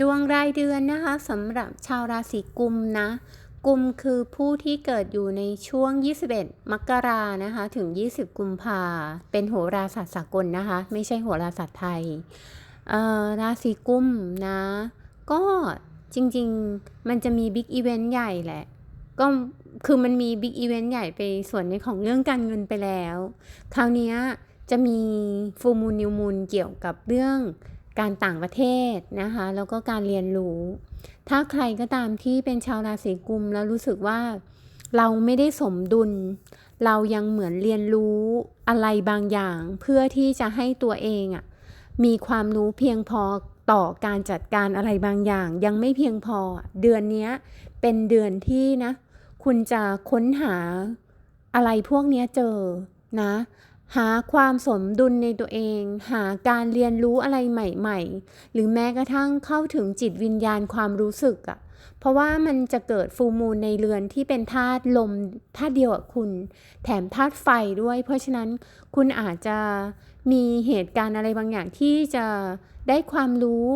ดวงรายเดือนนะคะสำหรับชาวราศีกุมนะ กุมคือผู้ที่เกิดอยู่ในช่วง 21 มกรานะคะ ถึง 20 กุมภาเป็นโหราศาสตร์สากลนะคะ ไม่ใช่โหราศาสตร์ไทยราศีกุมนะ ก็จริงๆ มันจะมีบิ๊กอีเวนต์ใหญ่แหละ ก็คือมันมีบิ๊กอีเวนต์ใหญ่ไปส่วนในของเรื่องการเงินไปแล้ว คราวนี้จะมีฟูมูลนิวมูลเกี่ยวกับเรื่อง การต่างประเทศนะคะ แล้วก็การเรียนรู้ ถ้าใครก็ตามที่เป็นชาวราศีกุมแล้วรู้สึกว่าเราไม่ได้สมดุล เรายังเหมือนเรียนรู้อะไรบางอย่าง เพื่อที่จะให้ตัวเองอะมีความรู้เพียงพอต่อการจัดการอะไรบางอย่าง ยังไม่เพียงพอเดือนนี้เป็นเดือนที่นะ คุณจะค้นหาอะไรพวกนี้เจอนะ หาความสมดุลในตัวเอง หาการเรียนรู้อะไรใหม่ๆ หรือแม้กระทั่งเข้าถึงจิตวิญญาณความรู้สึกอะ่ะเพราะว่ามันจะเกิดฟูมูลในเรือนที่เป็นธาตุลมธาตุเดียวกับคุณ แถมธาตุไฟด้วย เพราะฉะนั้นคุณอาจจะมีเหตุการณ์อะไรบางอย่างที่จะได้ความรู้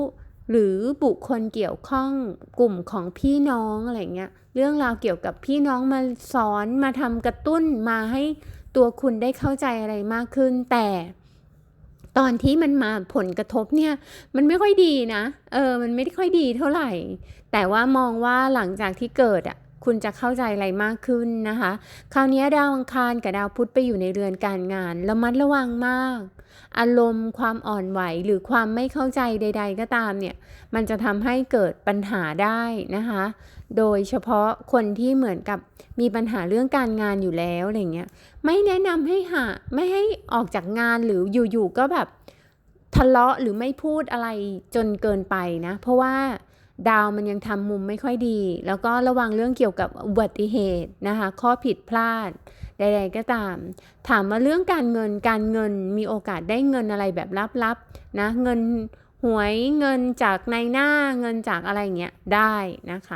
หรือบุคคลเกี่ยวข้องกลุ่มของพี่น้องอะไรเงี้ยเรื่องราวเกี่ยวกับพี่น้องมาสอนมาทำกระตุ้นมาให้ ตัวคุณได้เข้าใจอะไรมากขึ้น แต่ตอนที่มันมาผลกระทบเนี่ย มันไม่ค่อยดีนะ เออ มันไม่ได้ค่อยดีเท่าไหร่ แต่ว่ามองว่าหลังจากที่เกิดอะ คุณจะเข้าใจอะไรมากขึ้นนะคะ คราวนี้ดาวอังคารกับดาวพุธไปอยู่ในเรือนการงานระมัดระวังมาก อารมณ์ ความอ่อนไหวหรือความไม่เข้าใจใด ๆ ก็ตามเนี่ย มันจะทำให้เกิดปัญหาได้นะคะ โดยเฉพาะคนที่เหมือนกับมีปัญหาเรื่องการงานอยู่แล้วอะไรเงี้ย ไม่แนะนำให้หาไม่ให้ออกจากงานหรืออยู่ๆก็แบบทะเลาะหรือไม่พูดอะไรจนเกินไปนะ เพราะว่า ดาวมันยังทำมุมไม่ค่อยดี แล้วก็ระวังเรื่องเกี่ยวกับอุบัติเหตุนะคะ ข้อผิดพลาดใดๆก็ตาม ถามว่าเรื่องการเงินการเงินมีโอกาสได้เงินอะไรแบบลับๆนะเงินหวยเงินจากในหน้าเงินจากอะไรเงี้ยได้นะคะ